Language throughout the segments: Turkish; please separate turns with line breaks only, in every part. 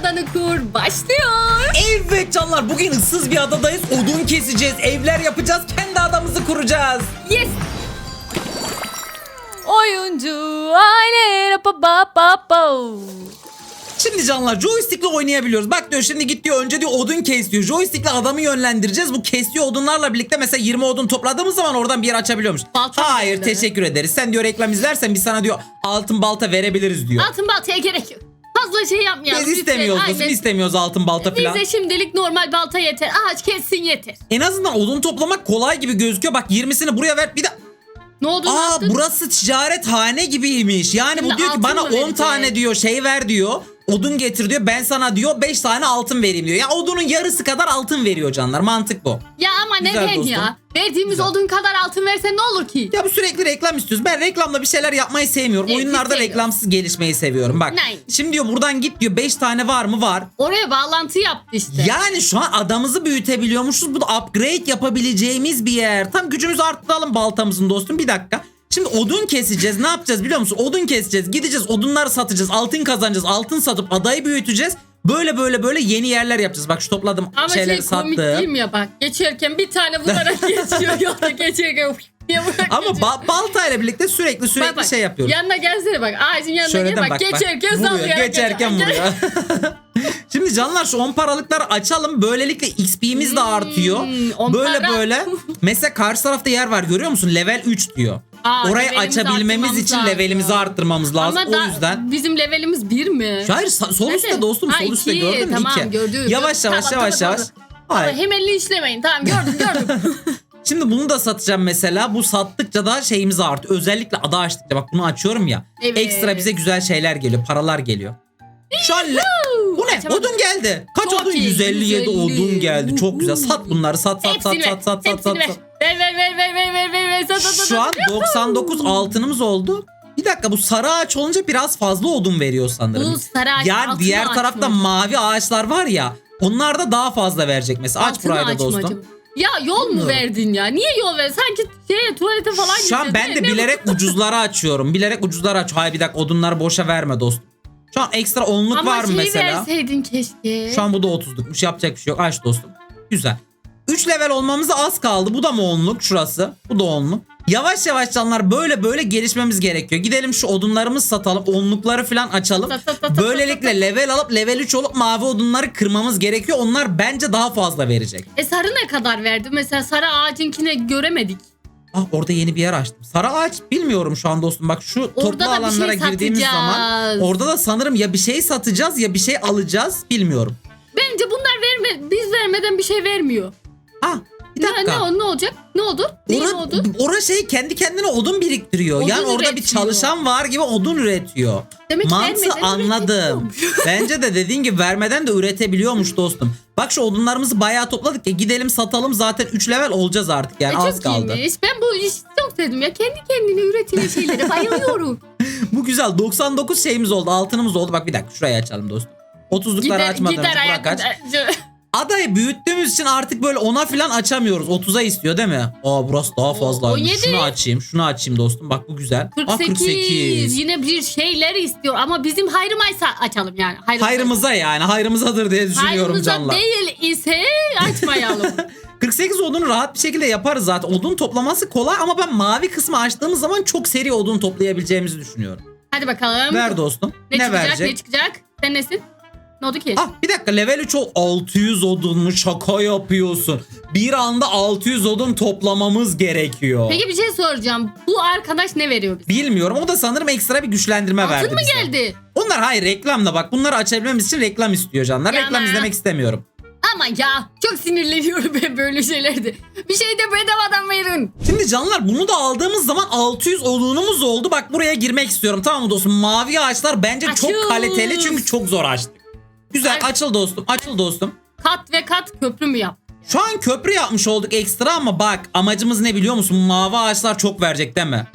adanı kur başlıyor.
Evet canlar bugün ıssız bir adadayız. Odun keseceğiz, evler yapacağız, kendi adamızı kuracağız.
Yes. Oyuncu aile rapa ba ba ba.
Şimdi canlar joystickle oynayabiliyoruz. Bak diyor şimdi git diyor önce diyor odun kes diyor. Joystickle adamı yönlendireceğiz. Bu kestiği odunlarla birlikte mesela 20 odun topladığımız zaman oradan bir yer açabiliyormuş.
Balta
Hayır teşekkür ederiz. Sen diyor reklam izlersen biz sana diyor altın balta verebiliriz diyor.
Altın baltaya gerek yok. Fazla şey yapmayalım.
Biz istemiyoruz
lütfen.
dostum
Aynen.
istemiyoruz altın balta falan.
Bize şimdilik normal balta yeter. Ağaç kessin yeter.
En azından odun toplamak kolay gibi gözüküyor. Bak 20'sini buraya ver. Bir de
Ne oldu? ne
aa
yaptın?
burası ticarethane gibiymiş. Yani
Şimdi
bu diyor ki bana
mı
10
verecek?
tane diyor şey ver diyor. Odun getir diyor. Ben sana diyor 5 tane altın vereyim diyor. Ya odunun yarısı kadar altın veriyor canlar. Mantık bu.
Ya ama
Güzel
neden
dostum.
ya? Verdiğimiz
Güzel.
odun kadar altın versen ne olur ki?
Ya bu sürekli reklam istiyoruz. Ben reklamla bir şeyler yapmayı sevmiyorum.
Evet,
Oyunlarda
sevmiyorum.
reklamsız gelişmeyi seviyorum. Bak.
Nice.
Şimdi diyor buradan git diyor 5 tane var mı? Var.
Oraya bağlantı yaptı işte.
Yani şu an adamızı büyütebiliyormuşuz. Bu da upgrade yapabileceğimiz bir yer. Tam gücümüzü arttıralım baltamızın dostum. Bir dakika. Şimdi odun keseceğiz. Ne yapacağız biliyor musun? Odun keseceğiz. Gideceğiz odunları satacağız. Altın kazanacağız. Altın satıp adayı büyüteceğiz. Böyle böyle böyle yeni yerler yapacağız. Bak şu topladım
Ama
şeyleri
şey komik değil
sattım.
mi ya bak geçerken bir tane vurarak geçiyor yolda geçerken diye vurarak
Ama
geçiyor.
ba- baltayla birlikte sürekli sürekli
Bak, bak,
şey yapıyoruz.
Yanına gelsene bak ağacın yanına gel bak, geçerken
Vuruyor,
sallayarak
Geçerken
geçiyor.
vuruyor. Şimdi canlar şu 10 paralıkları açalım. Böylelikle XP'miz de artıyor.
Hmm, on
böyle
para.
böyle. Mesela karşı tarafta yer var görüyor musun? Level 3 diyor.
Aa,
Orayı
levelimizi
açabilmemiz
arttırmamız
için
lazım.
levelimizi arttırmamız lazım.
Ama
o
da
yüzden.
bizim levelimiz bir mi?
Hayır sa- sol üstte dostum
Ha,
sol üstte
iki.
gördün mü?
Tamam,
İki.
gördüm.
Yavaş yavaş
Tamam,
yavaş
tamam,
yavaş. Hayır.
hemen linçlemeyin tamam gördüm gördüm.
Şimdi bunu da satacağım mesela. Bu sattıkça da şeyimiz artıyor. Özellikle ada açtıkça bak bunu açıyorum ya.
Evet.
Ekstra bize güzel şeyler geliyor. Paralar geliyor. Şu an le- bu ne?
Açamadım.
Odun geldi. Kaç
Çok
odun?
iyi,
157
150.
odun geldi. Çok güzel. Sat bunları. Sat sat sat
Hepsini
sat sat sat
Hepsini
sat.
ver.
sat. Şu an
sat.
99 altınımız oldu. Bir dakika bu sarı ağaç olunca biraz fazla odun veriyor sanırım.
Bu sarı ağaç,
Yani
altın
diğer
ağaç
tarafta
mı?
mavi ağaçlar var ya. Onlar da daha fazla verecek mesela. Aç
Altın
burayı da
ağaç mı
dostum.
acaba? Ya yol mu verdin ya? Niye yol verdin? Sanki şeye tuvalete falan
Şu an ben de bilerek ucuzları açıyorum. Bilerek ucuzları aç. Hayır bir dakika odunları boşa verme dostum. Şu an ekstra onluk
Ama
var mı
şey
mesela?
verseydin keşke.
Şu an bu da 30'lukmuş. Yapacak bir şey yok. Aç dostum. Güzel. 3 level olmamıza az kaldı. Bu da mı onluk? Şurası. Bu da onluk. Yavaş yavaş canlar böyle böyle gelişmemiz gerekiyor. Gidelim şu odunlarımızı satalım. Onlukları falan açalım. Böylelikle level alıp level 3 olup mavi odunları kırmamız gerekiyor. Onlar bence daha fazla verecek.
E sarı ne kadar verdi? Mesela sarı ağacınkine göremedik.
Ah orada yeni bir yer açtım. Sarı ağaç bilmiyorum şu an dostum. Bak şu toplu
da bir şey
alanlara girdiğimiz zaman orada da sanırım ya bir şey satacağız ya bir şey alacağız. Bilmiyorum.
Bence bunlar verme, biz vermeden bir şey vermiyor.
Ah bir
Ne,
dakika.
ne, ne olacak? Ne oldu? Ne
Ora,
oldu?
ora şey kendi kendine odun biriktiriyor.
Odun
yani orada bir çalışan var gibi odun üretiyor.
Demek ki
Mantığı anladım. Bence de dediğin gibi vermeden de üretebiliyormuş dostum. Bak şu odunlarımızı bayağı topladık ya gidelim satalım zaten 3 level olacağız artık yani
E,
az kaldı.
iyiymiş. Ben bu işi çok sevdim ya. Kendi kendine üretilen şeylere bayılıyorum.
Bu güzel 99 şeyimiz oldu altınımız oldu. Bak bir dakika şurayı açalım dostum. 30'lukları
gider
açmadan bırak aç. Adayı büyüttüğümüz için artık böyle ona falan açamıyoruz. 30'a istiyor değil mi? Aa burası daha fazla.
17.
Şunu açayım. Şunu açayım dostum. Bak bu güzel.
48.
Aa 48.
Yine bir şeyler istiyor ama bizim hayrımaysa açalım yani. Hayrımıza,
Hayrımıza yani. Hayrımızadır diye düşünüyorum
Hayrımıza
canlar.
değil ise açmayalım.
48 odunu rahat bir şekilde yaparız zaten. Odun toplaması kolay ama ben mavi kısmı açtığımız zaman çok seri odun toplayabileceğimizi düşünüyorum.
Hadi bakalım.
Ver dostum.
ne,
Ne,
çıkacak
verecek?
ne çıkacak? Sen nesin? Ne oldu ki?
Ah bir dakika level 3 ol 600 odun mu şaka yapıyorsun. Bir anda 600 odun toplamamız gerekiyor.
Peki bir şey soracağım. Bu arkadaş ne veriyor bize?
Bilmiyorum o da sanırım ekstra bir güçlendirme verdi
Altın mı
bize.
geldi?
Onlar hayır reklamla bak bunları açabilmemiz için reklam istiyor canlar.
Ya
Reklam
ama.
izlemek istemiyorum.
Ama ya çok sinirleniyorum ben böyle şeylerde. Bir şey de bedavadan verin.
Şimdi canlar bunu da aldığımız zaman 600 odunumuz oldu. Bak buraya girmek istiyorum tamam mı dostum? Mavi ağaçlar bence çok
Açıyoruz.
kaliteli çünkü çok zor açtık. Güzel
Ay.
açıl dostum açıl dostum.
Kat ve kat köprü mü yap?
Şu an köprü yapmış olduk ekstra ama bak amacımız ne biliyor musun? Mavi ağaçlar çok verecek değil mi?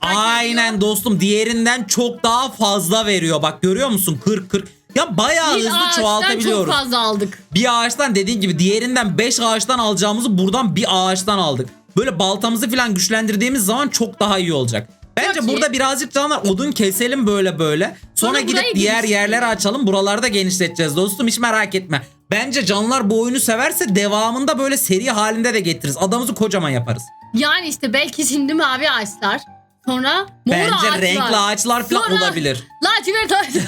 Aynen dostum diğerinden çok daha fazla veriyor. Bak görüyor musun 40 40. Ya bayağı
Bir
hızlı
ağaçtan çok
çoğaltabiliyoruz.
fazla aldık.
Bir ağaçtan dediğin gibi diğerinden 5 ağaçtan alacağımızı buradan bir ağaçtan aldık. Böyle baltamızı falan güçlendirdiğimiz zaman çok daha iyi olacak. Bence
Çok iyi.
burada birazcık canlar odun keselim böyle böyle. Sonra
Sonra
gidip diğer
genişletelim.
yerleri açalım. Buraları da genişleteceğiz dostum hiç merak etme. Bence canlar bu oyunu severse devamında böyle seri halinde de getiririz. Adamızı kocaman yaparız.
Yani işte belki şimdi mavi ağaçlar. Sonra mor
Bence
ağaçlar.
renkli ağaçlar falan
Sonra-
olabilir.
Lacivert ağaçlar.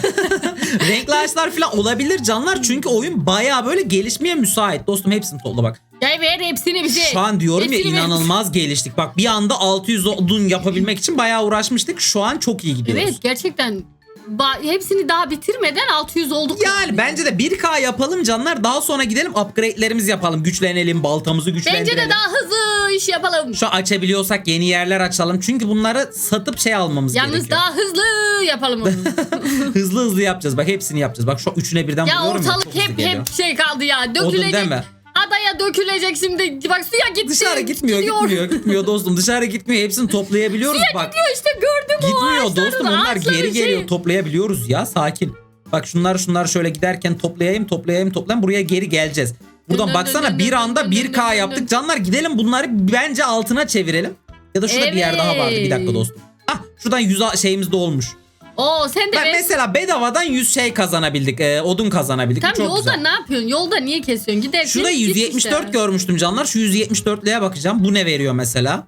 renkli ağaçlar falan olabilir canlar. Çünkü oyun baya böyle gelişmeye müsait. Dostum hepsini topla bak.
ya ver hepsini bize.
Şu an diyorum ya
Hepsini ver.
inanılmaz geliştik. Bak bir anda 600 odun yapabilmek için bayağı uğraşmıştık. Şu an çok iyi gidiyoruz.
Evet gerçekten. Ba- hepsini daha bitirmeden 600 olduk.
Yani bence de 1K yapalım canlar. Daha sonra gidelim upgrade'lerimizi yapalım. Güçlenelim, baltamızı güçlendirelim.
Bence de daha hızlı iş yapalım.
Şu açabiliyorsak yeni yerler açalım. Çünkü bunları satıp şey almamız
Yalnız
gerekiyor.
daha hızlı yapalım onu.
hızlı hızlı yapacağız. Bak hepsini yapacağız. Bak şu üçüne birden
ya
vuruyorum ya.
ortalık
çok hızlı
hep
geliyor.
hep şey kaldı ya.
Odun
Dökülecek.
deme.
Adaya dökülecek şimdi. Bak suya gitti.
Dışarı gitmiyor,
Gidiyor.
gitmiyor, gitmiyor dostum. Dışarı gitmiyor. Hepsini toplayabiliyoruz bak.
Gidiyor işte gördüm o
Gitmiyor dostum. Onlar geri geliyor.
şeyi.
Toplayabiliyoruz ya. Sakin. Bak şunlar şunlar şöyle giderken toplayayım, toplayayım, toplayayım. Buraya geri geleceğiz. Buradan
Dön,
baksana
dön,
bir
dön,
anda
dön, dön,
1K
dön,
yaptık.
dön.
Canlar gidelim bunları bence altına çevirelim. Ya da şurada bir yer daha vardı. Bir dakika
Evet.
dostum. Ah şuradan 100 a- şeyimiz de olmuş.
Oo sen de
Ben
ver.
mesela bedavadan 100 şey kazanabildik. e, odun kazanabildik.
Tam
çok
yolda
güzel.
ne yapıyorsun? Yolda niye kesiyorsun? Giderken
Şurada
git
174
işte.
görmüştüm canlar. Şu 174'lüğe bakacağım. Bu ne veriyor mesela?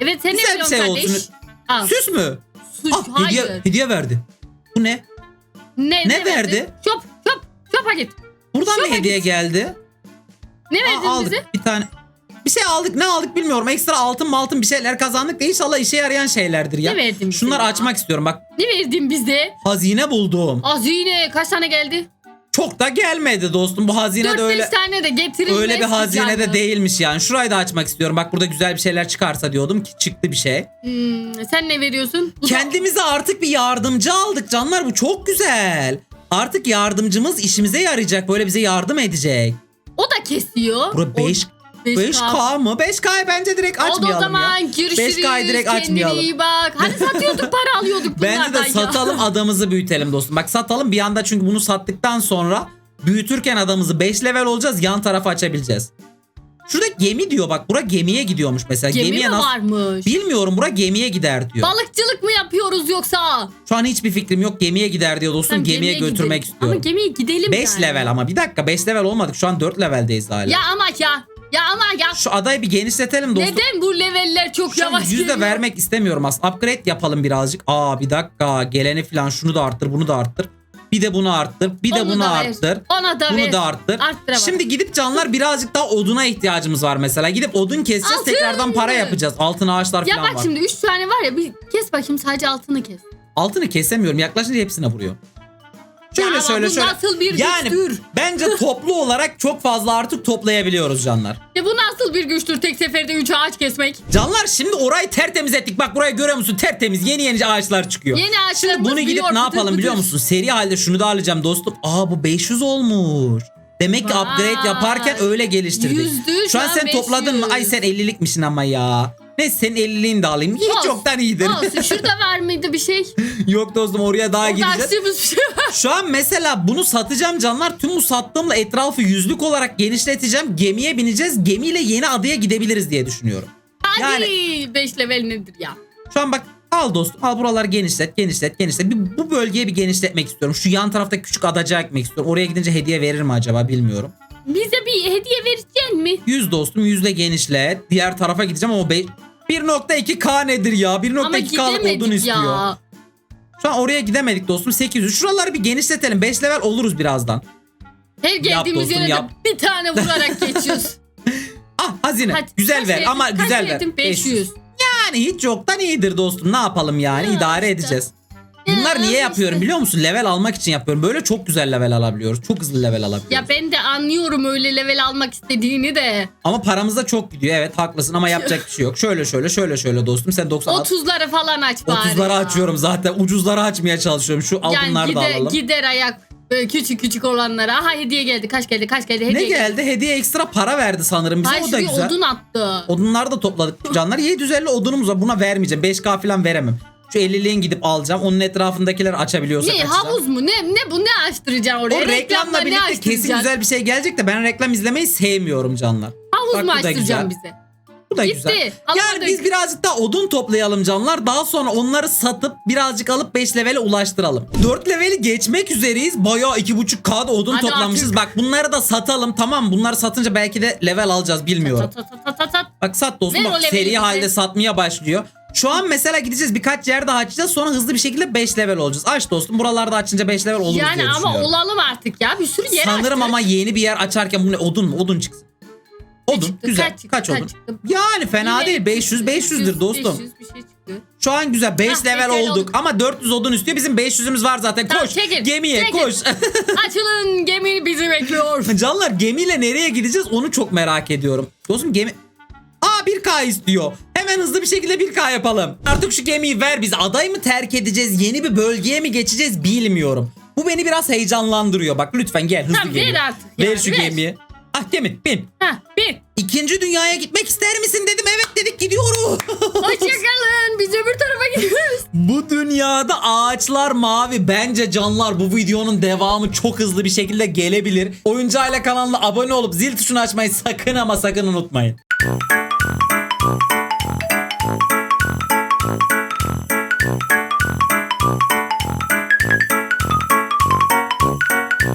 Evet sen ne
bir şey
kardeş?
olsun.
Al.
Süs mü?
Süs.
Ah
Hayır.
hediye, hediye verdi. Bu ne?
Ne,
Ne verdi?
Çöp çöp çöp git.
Buradan ne hediye geldi?
Ne
Aa,
verdin
aldık
bize?
bir tane. Bir şey aldık ne aldık bilmiyorum. Ekstra altın altın bir şeyler kazandık da inşallah işe yarayan şeylerdir ya.
Ne verdin bize
Şunları
ya?
açmak istiyorum bak.
Ne verdin bize?
Hazine buldum.
Hazine kaç tane geldi?
Çok da gelmedi dostum. Bu hazine de
4-5
öyle
tane de getirilmez
öyle bir hazine de değilmiş yani. Şurayı da açmak istiyorum. Bak burada güzel bir şeyler çıkarsa diyordum ki çıktı bir şey.
Hmm, sen ne veriyorsun?
Kendimize artık bir yardımcı aldık canlar. Bu çok güzel. Artık yardımcımız işimize yarayacak. Böyle bize yardım edecek.
O da kesiyor.
Bura 5
5K.
5K mı? 5K'yı bence direkt açmayalım
O da o
ya.
zaman görüşürüz.
5K'yı direkt
Kendine
açmayalım.
iyi bak. Hani satıyorduk para alıyorduk bunlardan
Bence de
ya.
satalım adamızı büyütelim dostum. Bak satalım bir anda çünkü bunu sattıktan sonra büyütürken adamızı 5 level olacağız yan tarafı açabileceğiz. Şurada gemi diyor bak bura gemiye gidiyormuş mesela.
Gemi
Gemiye
mi
nasıl?
varmış?
Bilmiyorum bura gemiye gider diyor.
Balıkçılık mı yapıyoruz yoksa?
Şu an hiçbir fikrim yok gemiye gider diyor dostum.
Tamam,
gemiye, götürmek
gidelim.
istiyorum.
Ama gemiye gidelim
5
yani.
level ama bir dakika 5 level olmadık şu an 4 leveldeyiz hala.
Ya ama ya. Ya ama ya.
Şu adayı bir genişletelim dostum.
Neden bu leveller çok
Şu
yavaş
yüzde
geliyor?
vermek istemiyorum aslında. Upgrade yapalım birazcık. Aa bir dakika geleni falan şunu da arttır bunu da arttır. Bir de bunu arttır. Bir de
Onu
bunu
da ver.
arttır.
Ona da
Bunu
ver.
da arttır.
Arttıramam.
Şimdi gidip canlar birazcık daha oduna ihtiyacımız var mesela. Gidip odun keseceğiz
Altın!
tekrardan para yapacağız. Altın ağaçlar
Ya
falan
bak
var.
şimdi 3 tane var ya bir kes bakayım sadece altını kes.
Altını kesemiyorum. Yaklaşınca hepsine vuruyor. Şöyle
Ya bu
şöyle.
nasıl bir
yani
güçtür?
bence toplu olarak çok fazla artık toplayabiliyoruz canlar.
Ya bu nasıl bir güçtür tek seferde 3 ağaç kesmek?
Canlar şimdi orayı tertemiz ettik. Bak burayı görüyor musun? Tertemiz. Yeni yeni ağaçlar çıkıyor.
Yeni
Şimdi
ağaçlarımız
bunu gidip ne
pıtır
yapalım biliyor musun? Seri halde şunu da alacağım dostum. Aa bu 500 olmuş. Demek ki
Vay.
upgrade yaparken öyle geliştirdik.
Yüzdü,
Şu an sen topladın mı?
500.
Ay sen 50'likmişsin ama ya. Neyse senin 50'liğini de alayım. Hiç
Olsun,
yoktan iyidir.
Olsun şurada var mıydı bir şey?
Yok dostum oraya daha
Orada
gideceğiz.
açtığımız bir şey var.
Şu an mesela bunu satacağım canlar. Tüm bu sattığımla etrafı yüzlük olarak genişleteceğim. Gemiye bineceğiz. Gemiyle yeni adaya gidebiliriz diye düşünüyorum.
Hadi
Yani-
5 level nedir ya?
Şu an bak al dostum al buraları genişlet genişlet genişlet. Bir, bu bölgeye bir genişletmek istiyorum. Şu yan tarafta küçük adacık ekmek istiyorum. Oraya gidince hediye verir mi acaba bilmiyorum.
Bize bir hediye vereceksin mi?
100 dostum 100'le genişlet. Diğer tarafa gideceğim ama be- 1.2K nedir ya?
Ama
1.2K'lık odun
gidemedik
istiyor.
ya.
Şu an oraya gidemedik dostum 800. Şuraları bir genişletelim. 5 level oluruz birazdan.
Her geldiğimiz
dostum,
yere de
yap.
bir tane vurarak geçiyoruz.
Ah hazine.
Hadi,
güzel
kaç
ver
verdin?
ama
Kaç
güzel ver.
verdin? 500.
Yani hiç yoktan iyidir dostum. Ne yapalım yani?
Ya
İdare
işte.
edeceğiz. Bunlar niye yapıyorum biliyor musun? Level almak için yapıyorum. Böyle çok güzel level alabiliyoruz. Çok hızlı level alabiliyoruz.
Ya ben de anlıyorum öyle level almak istediğini de.
Ama paramız da çok gidiyor. Evet haklısın ama yapacak bir şey yok. Şöyle şöyle şöyle şöyle dostum. Sen 90
30'ları falan aç bari.
30'ları
ya.
açıyorum zaten. Ucuzları açmaya çalışıyorum. Şu altınları
Yani
da
gider,
alalım.
gider ayak böyle küçük küçük olanlara. Aha hediye geldi. Kaç geldi? Kaç geldi? Hediye
ne geldi? Hediye ekstra para verdi sanırım bize.
Hayır
o da güzel.
odun attı.
Odunları da topladık. Canlar 750 odunumuz var. Buna vermeyeceğim. 5K falan veremem. Şu 50'liğin gidip alacağım. Onun etrafındakileri açabiliyorsak
Ne
açacağım.
havuz mu? Ne ne bu ne açtıracaksın oraya?
O reklamla birlikte kesin
açtıracaksın?
güzel bir şey gelecek de ben reklam izlemeyi sevmiyorum canlar.
Havuz
Bak
mu
bu da
açtıracaksın
güzel.
bize?
Bu da
Gitti.
güzel. Yani
Alamadık.
biz birazcık daha odun toplayalım canlar. Daha sonra onları satıp birazcık alıp 5 levele ulaştıralım. 4 leveli geçmek üzereyiz. Bayağı 2.5K'da odun
Hadi
toplamışız.
artık.
Bak bunları da satalım. Tamam bunları satınca belki de level alacağız bilmiyorum.
Tat tat tat tat tat.
Bak sat dostum
Ver o
bak
leveli
seri
bize.
halde satmaya başlıyor. Şu an mesela gideceğiz birkaç yer daha açacağız sonra hızlı bir şekilde 5 level olacağız. Aç dostum buralarda açınca 5 level oluruz
Yani
diye
ama
düşünüyorum.
olalım artık ya. Bir sürü yer
Sanırım
açtık.
ama yeni bir yer açarken bu ne odun mu? Odun çıksın. Odun
çıktı?
güzel.
Kaç
Kaç,
çıktı?
odun?
Kaç çıktı?
Yani fena
Yine
değil 500 500'dür dostum.
500 bir şey çıktı.
Şu an güzel 5
Hah,
level olduk
olduk.
ama 400 odun istiyor. Bizim 500'ümüz var zaten.
Tamam,
koş
çekil,
gemiye
çekil.
koş.
Açılın gemi bizi bekliyor.
Canlar gemiyle nereye gideceğiz onu çok merak ediyorum. Dostum gemi... Aa 1K istiyor. Hemen hızlı bir şekilde 1K yapalım. Artık şu gemiyi ver bize. Adayı mı terk edeceğiz? Yeni bir bölgeye mi geçeceğiz bilmiyorum. Bu beni biraz heyecanlandırıyor. Bak lütfen gel hızlı
Tamam, ver artık
Ver
yani,
şu
ver.
gemiyi. Ah gemi bin.
Hah bir.
İkinci dünyaya gitmek ister misin dedim. Evet dedik gidiyoruz.
Hoşçakalın. Biz öbür tarafa gidiyoruz.
Bu dünyada ağaçlar mavi. Bence canlar bu videonun devamı çok hızlı bir şekilde gelebilir. Oyuncu Aile kanalına abone olup zil tuşunu açmayı sakın ama sakın unutmayın.